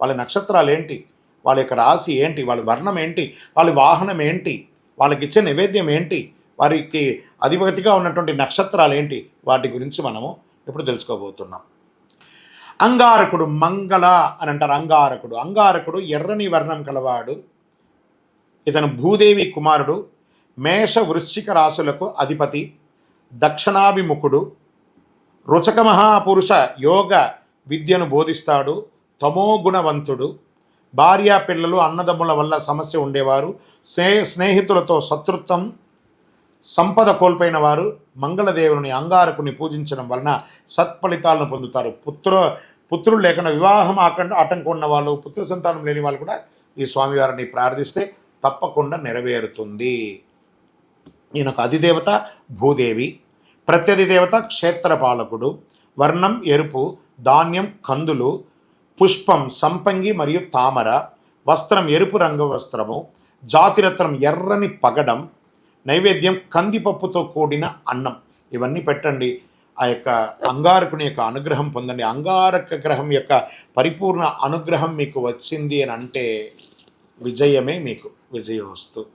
వాళ్ళ నక్షత్రాలు ఏంటి? వాళ్ళ యొక్క రాశి ఏంటి? వాళ్ళ వర్ణం ఏంటి? వాళ్ళ వాహనం ఏంటి? వాళ్ళకి ఇచ్చే నైవేద్యం ఏంటి? వారికి అధిపతిగా ఉన్నటువంటి నక్షత్రాలు ఏంటి? వాటి గురించి మనము ఇప్పుడు తెలుసుకోబోతున్నాం. అంగారకుడు మంగళ అని అంటారు అంగారకుడు. అంగారకుడు ఎర్రని వర్ణం కలవాడు. ఇతను భూదేవి కుమారుడు. మేష వృశ్చిక రాశులకు అధిపతి. దక్షిణాభిముఖుడు. రుచక మహాపురుష యోగ విద్యను బోధిస్తాడు. తమో గుణవంతుడు పిల్లలు అన్నదమ్ముల వల్ల సమస్య ఉండేవారు. స్నే స్నేహితులతో శత్రుత్వం సంపద కోల్పోయిన వారు మంగళదేవుని అంగారకుని పూజించడం వలన సత్ఫలితాలను పొందుతారు. పుత్ర పుత్రులు లేకుండా వివాహం ఆకండ ఆటంకం ఉన్న వాళ్ళు పుత్ర సంతానం లేని వాళ్ళు కూడా ఈ స్వామివారిని ప్రార్థిస్తే తప్పకుండా నెరవేరుతుంది. ఈయనకు అధిదేవత భూదేవి. ప్రత్యధి దేవత క్షేత్రపాలకుడు. వర్ణం ఎరుపు. ధాన్యం కందులు. పుష్పం సంపంగి మరియు తామర వస్త్రం ఎరుపు రంగు వస్త్రము జాతిరత్నం ఎర్రని పగడం నైవేద్యం కందిపప్పుతో కూడిన అన్నం. ఇవన్నీ పెట్టండి. ఆ యొక్క అంగారకుని యొక్క అనుగ్రహం పొందండి. అంగారక గ్రహం యొక్క పరిపూర్ణ అనుగ్రహం మీకు వచ్చింది అని అంటే విజయమే మీకు విజయవస్తు